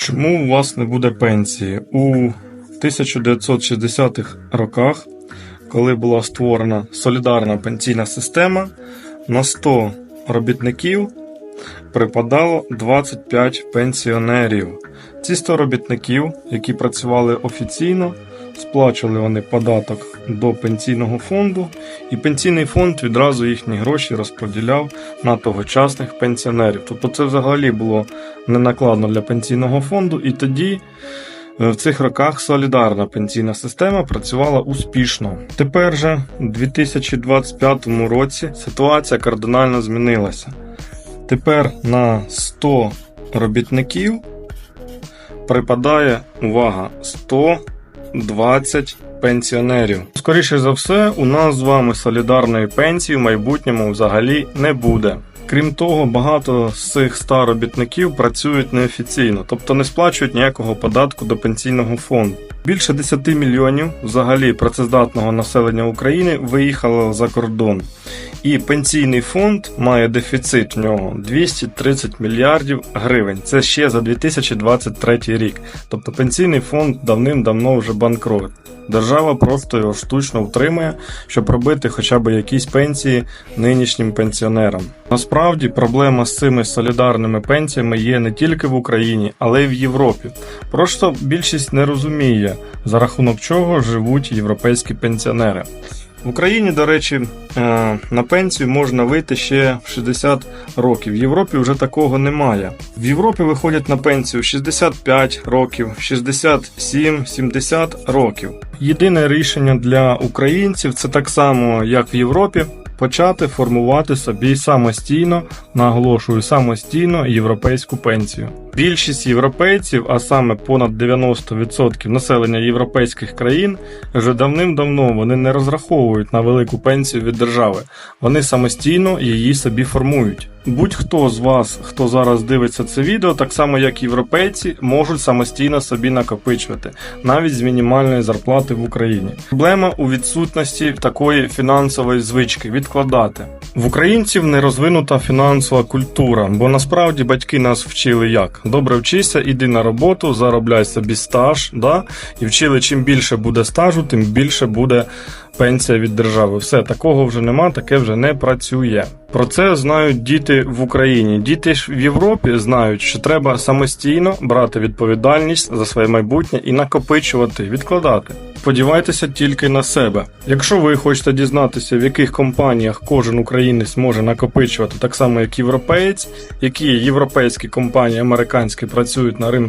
Чому у вас не буде пенсії? У 1960-х роках, коли була створена солідарна пенсійна система, на 100 робітників припадало 25 пенсіонерів. Ці 100 робітників, які працювали офіційно, сплачували вони податок до пенсійного фонду, і пенсійний фонд відразу їхні гроші розподіляв на тогочасних пенсіонерів. Тобто це взагалі було ненакладно для пенсійного фонду, і тоді. е, В цих роках солідарна пенсійна система працювала успішно. Тепер же, у 2025 році, ситуація кардинально змінилася. Тепер на 100 робітників припадає увага 120 пенсіонерів. Скоріше за все, у нас з вами солідарної пенсії в майбутньому взагалі не буде. Крім того, багато з цих ста робітників працюють неофіційно, тобто не сплачують ніякого податку до пенсійного фонду. Більше 10 мільйонів взагалі працездатного населення України виїхало за кордон. І пенсійний фонд має дефіцит в нього 230 мільярдів гривень. Це ще за 2023 рік. Тобто пенсійний фонд давним-давно вже банкрот. Держава просто його штучно втримує, щоб робити хоча б якісь пенсії нинішнім пенсіонерам. Насправді проблема з цими солідарними пенсіями є не тільки в Україні, але й в Європі. Просто більшість не розуміє, за рахунок чого живуть європейські пенсіонери. В Україні, до речі, е, на пенсію можна вийти ще в 60 років. В Європі вже такого немає. В Європі виходять на пенсію в 65 років, 67, 70 років. Єдине рішення для українців це так само, як в Європі. Почати формувати собі самостійно, наголошую, самостійно європейську пенсію. Більшість європейців, а саме понад 90% населення європейських країн, вже давним-давно вони не розраховують на велику пенсію від держави. Вони самостійно її собі формують. Будь-хто з вас, хто зараз дивиться це відео, так само як європейці, можуть самостійно собі накопичувати, навіть з мінімальної зарплати в Україні. Проблема у відсутності такої фінансової звички відкладати. В українців не розвинута фінансова культура, бо насправді батьки нас вчили як: добре вчися, іди на роботу, заробляй собі стаж, да? і вчили, чим більше буде стажу, тим більше буде пенсія від держави. Все такого вже нема, таке вже не працює. Про це знають діти в Україні. Діти ж в Європі знають, що треба самостійно брати відповідальність за своє майбутнє і накопичувати, відкладати. Сподівайтеся тільки на себе. Якщо ви хочете дізнатися, в яких компаніях кожен українець може накопичувати так само, як європеєць, які європейські компанії американські працюють на ринку.